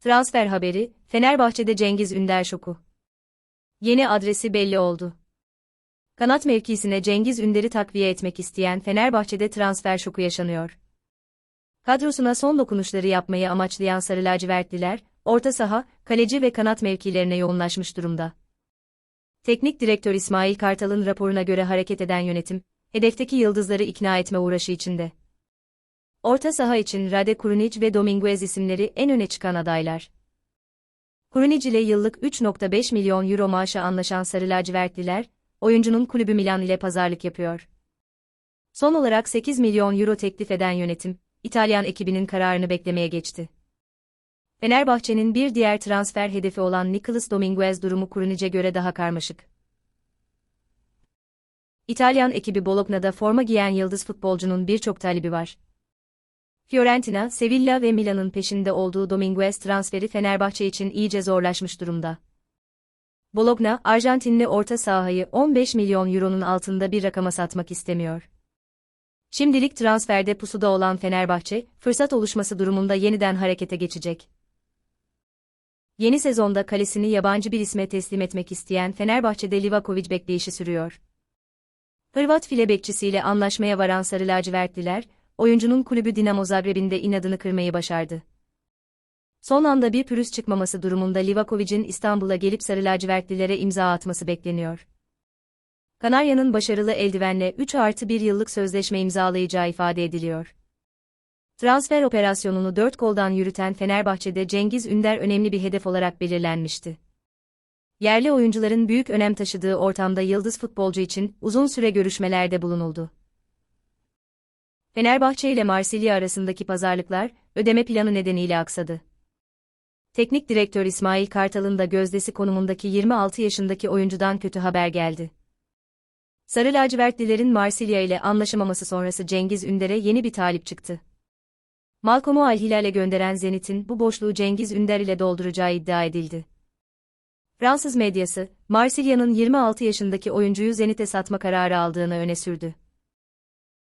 Transfer haberi, Fenerbahçe'de Cengiz Ünder şoku. Yeni adresi belli oldu. Kanat mevkisine Cengiz Ünder'i takviye etmek isteyen Fenerbahçe'de transfer şoku yaşanıyor. Kadrosuna son dokunuşları yapmayı amaçlayan Sarı Lacivertliler, orta saha, kaleci ve kanat mevkilerine yoğunlaşmış durumda. Teknik direktör İsmail Kartal'ın raporuna göre hareket eden yönetim, hedefteki yıldızları ikna etme uğraşı içinde. Orta saha için Rade Kurunic ve Dominguez isimleri en öne çıkan adaylar. Kurunic ile yıllık 3.5 milyon euro maaşa anlaşan Sarı Lacivertliler, oyuncunun kulübü Milan ile pazarlık yapıyor. Son olarak 8 milyon euro teklif eden yönetim, İtalyan ekibinin kararını beklemeye geçti. Fenerbahçe'nin bir diğer transfer hedefi olan Nicolas Dominguez durumu Kurunic'e göre daha karmaşık. İtalyan ekibi Bologna'da forma giyen yıldız futbolcunun birçok talibi var. Fiorentina, Sevilla ve Milan'ın peşinde olduğu Dominguez transferi Fenerbahçe için iyice zorlaşmış durumda. Bologna, Arjantinli orta sahayı 15 milyon euronun altında bir rakama satmak istemiyor. Şimdilik transferde pusuda olan Fenerbahçe, fırsat oluşması durumunda yeniden harekete geçecek. Yeni sezonda kalesini yabancı bir isme teslim etmek isteyen Fenerbahçe'de Livakovic bekleyişi sürüyor. Hırvat file bekçisiyle anlaşmaya varan Sarı Lacivertliler, oyuncunun kulübü Dinamo Zagreb'in de inadını kırmayı başardı. Son anda bir pürüz çıkmaması durumunda Livakovic'in İstanbul'a gelip Sarı Lacivertlilere imza atması bekleniyor. Kanarya'nın başarılı eldivenle 3 artı 1 yıllık sözleşme imzalayacağı ifade ediliyor. Transfer operasyonunu 4 goldan yürüten Fenerbahçe'de Cengiz Ünder önemli bir hedef olarak belirlenmişti. Yerli oyuncuların büyük önem taşıdığı ortamda yıldız futbolcu için uzun süre görüşmelerde bulunuldu. Fenerbahçe ile Marsilya arasındaki pazarlıklar, ödeme planı nedeniyle aksadı. Teknik direktör İsmail Kartal'ın da gözdesi konumundaki 26 yaşındaki oyuncudan kötü haber geldi. Sarı lacivertlilerin Marsilya ile anlaşamaması sonrası Cengiz Ünder'e yeni bir talip çıktı. Malcolm'u Al Hilal'e gönderen Zenit'in bu boşluğu Cengiz Ünder ile dolduracağı iddia edildi. Fransız medyası, Marsilya'nın 26 yaşındaki oyuncuyu Zenit'e satma kararı aldığını öne sürdü.